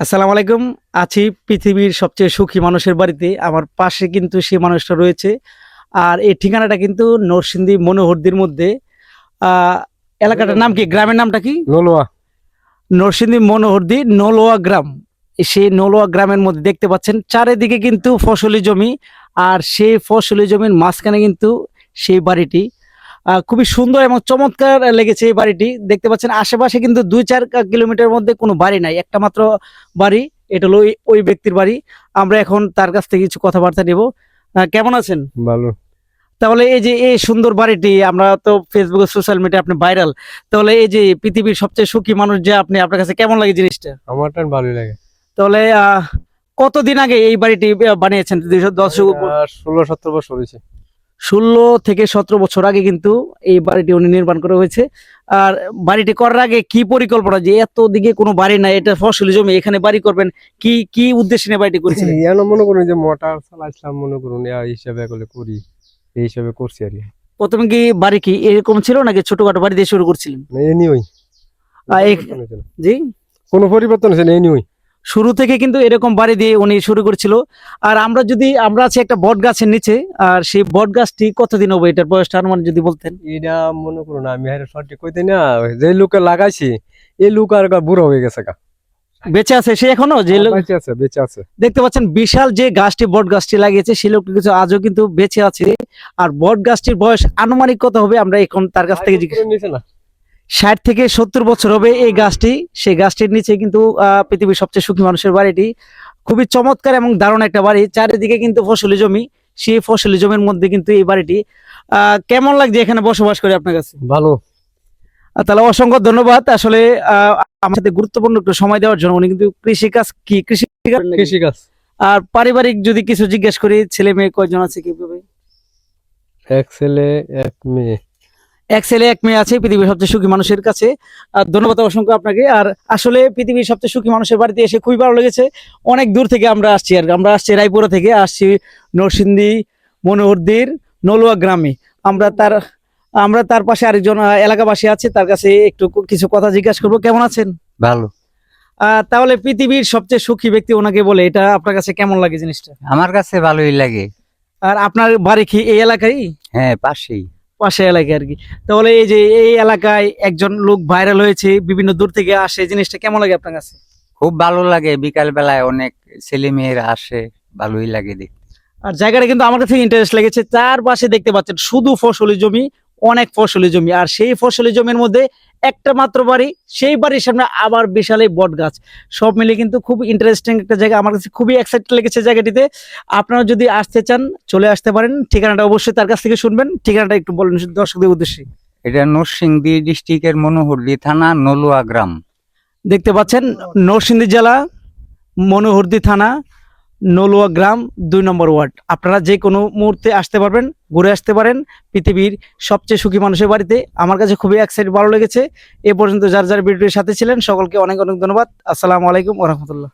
আসসালামু আলাইকুম। আছি পৃথিবীর সবচেয়ে সুখী মানুষের বাড়িতে। আমার পাশে কিন্তু সেই মানুষটা রয়েছে। আর এই ঠিকানাটা কিন্তু নরসিংদী মনোহরদির মধ্যে। আহ, এলাকাটার নাম কি? গ্রামের নামটা কি? নলোয়া। নরসিংদী মনোহরদি নলোয়া গ্রাম। সেই নলোয়া গ্রামের মধ্যে দেখতে পাচ্ছেন চারিদিকে কিন্তু ফসলি জমি। আর সেই ফসলি জমির মাঝখানে কিন্তু সেই বাড়িটি। খুবই সুন্দর এবং চমৎকার লেগেছে এই বাড়িটি। দেখতে পাচ্ছেন আশেপাশে কিন্তু দুই চার কিলোমিটার মধ্যে কোনো বাড়ি নাই। একটা মাত্র বাড়ি এটা হলো ওই- ব্যক্তির বাড়ি। আমরা এখন তার কাছ থেকে কিছু কথাবার্তা নেব। কেমন আছেন? ভালো। তাহলে এই যে এই সুন্দর বাড়িটি আমরা তো ফেসবুকে সোশ্যাল মিডিয়া আপনি ভাইরাল তাহলে এই যে পৃথিবীর সবচেয়ে সুখী মানুষ যে আপনি আপনার কাছে কেমন লাগে জিনিসটা? আমার ভালোই লাগে। তাহলে আহ, কতদিন আগে এই বাড়িটি বানিয়েছেন? দুইশো দশ ষোলো সতেরো বছর হয়েছে। ষোলো থেকে সতেরো বছর আগে কিন্তু এই বাড়িটি উনি নির্মাণ করা হয়েছে। আর বাড়িটি করার আগে কি পরিকল্পনা যে এত দিকে কোনো বাড়ি নাই এটা ফসলি জমি এখানে বাড়ি করবেন কি কি উদ্দেশ্যে নিয়ে বাড়িটি করেছিলেন? মনে করুন যে মোটর চালাইছিলাম মনে করুন এই হিসাবে করি এই হিসাবে করছি আর প্রথমে কি বাড়ি কি এরকম ছিল নাকি ছোটখাটো বাড়ি দিয়ে শুরু করছিলেন? না এ নিয়েই। জি? কোনো পরিবর্তন হয়েছে না এই নিয়েই। শুরু থেকে কিন্তু এরকম বাড়ি দিয়ে উনি শুরু করেছিল। আর আমরা যদি আমরা আছি একটা বট গাছের নিচে আর সেই বট গাছটি কতদিন হবে এটার বয়সটা অনুমান যদি বলতেন? এটা মনে করুন আমি সঠিক কইতে না যে লোকে লাগাইছি এই লোক আর বুড়ো হয়ে গেছে গা। বেঁচে আছে সে এখনও? যে লোক বেঁচে আছে বেঁচে আছে। দেখতে পাচ্ছেন বিশাল যে গাছটি বট গাছটি লাগিয়েছে সেই লোকটি কিছু আজও কিন্তু বেঁচে আছে। আর বট গাছটির বয়স আনুমানিক কত হবে? আমরা এখন তার কাছ থেকে জিজ্ঞেস না। ষাট থেকে সত্তর বছর হবে এই গাছটি। সেই গাছটির নিচে কিন্তু আহ, পৃথিবীর সবচেয়ে সুখী মানুষের বাড়িটি। খুবই চমৎকার এবং দারুণ একটা বাড়ি। চারিদিকে কিন্তু ফসলি জমি। সেই ফসলি জমির মধ্যে কিন্তু এই বাড়িটি। কেমন লাগছে এখানে বসবাস করে আপনার কাছে? ভালো। তাহলে অসংখ্য ধন্যবাদ। আসলে আহ, আমার সাথে গুরুত্বপূর্ণ একটু সময় দেওয়ার জন্য উনি কিন্তু কৃষি কাজ কি কৃষি কাজ নাকি? কৃষি কাজ আর পারিবারিক যদি কিছু জিজ্ঞেস করি ছেলে মেয়ে কয়জন আছে কীভাবে? এক ছেলে এক মেয়ে। এক ছেলে এক মেয়ে আছে পৃথিবীর সবচেয়ে সুখী মানুষের কাছে। আর ধন্যবাদ অসংখ্য আপনাকে। আর আসলে পৃথিবীর সবচেয়ে সুখী মানুষের বাড়িতে এসে খুবই ভালো লেগেছে। অনেক দূর থেকে আমরা আসছি আর। আমরা আসছি রায়পুরা থেকে আসছি নরসিংদী মনোহরদির নলুয়া গ্রামে। আমরা তার আমরা তার পাশে আরেকজন এলাকাবাসী আছে তার কাছে একটু কিছু কথা জিজ্ঞাসা করব। কেমন আছেন? ভালো। তাহলে পৃথিবীর সবচেয়ে সুখী ব্যক্তি ওনাকে বলে এটা আপনার কাছে কেমন লাগে জিনিসটা? আমার কাছে ভালোই লাগে। আর আপনার বাড়ি কি এই এলাকায় হ্যাঁ পাশেই। পাশে এলাকায় আর কি। তাহলে এই যে এই এলাকায় একজন লোক ভাইরাল হয়েছে বিভিন্ন দূর থেকে আসে জিনিসটা কেমন লাগে আপনার কাছে? খুব ভালো লাগে বিকাল বেলায় অনেক ছেলে মেয়েরা আসে ভালোই লাগে দেখতে। আর জায়গাটা কিন্তু আমার কাছে ইন্টারেস্ট লেগেছে চারপাশে দেখতে পাচ্ছেন শুধু ফসলি জমি অনেক ফসলি জমি আর সেই ফসলি জমির মধ্যে একটা মাত্র বাড়ি সেই বাড়ির সামনে আবার বিশাল এই বট গাছ। সব মিলে কিন্তু খুব ইন্টারেস্টিং একটা জায়গা। আমার কাছে খুবই এক্সাইটেড লেগেছে জায়গাটিতে। আপনারা যদি আসতে চান চলে আসতে পারেন। ঠিকানাটা অবশ্যই তার কাছ থেকে শুনবেন। ঠিকানাটা একটু বলেন দর্শকদের উদ্দেশ্যে। এটা নরসিংদী ডিস্ট্রিক্টের মনোহরদি থানা নলুয়া গ্রাম। দেখতে পাচ্ছেন নরসিংদী জেলা মনোহরদি থানা নলুয়া গ্রাম দুই নম্বর ওয়ার্ড। আপনারা যে কোনো মুহূর্তে আসতে পারবেন, ঘুরে আসতে পারেন। পৃথিবীর সবচেয়ে সুখী মানুষের বাড়িতে। আমার কাছে খুবই এক্সাইটেড ভালো লেগেছে। এ পর্যন্ত যার যার ভিডিওর সাথে ছিলেন, সকলকে অনেক অনেক ধন্যবাদ। আসসালামু আলাইকুম ওরহামতুল্লাহ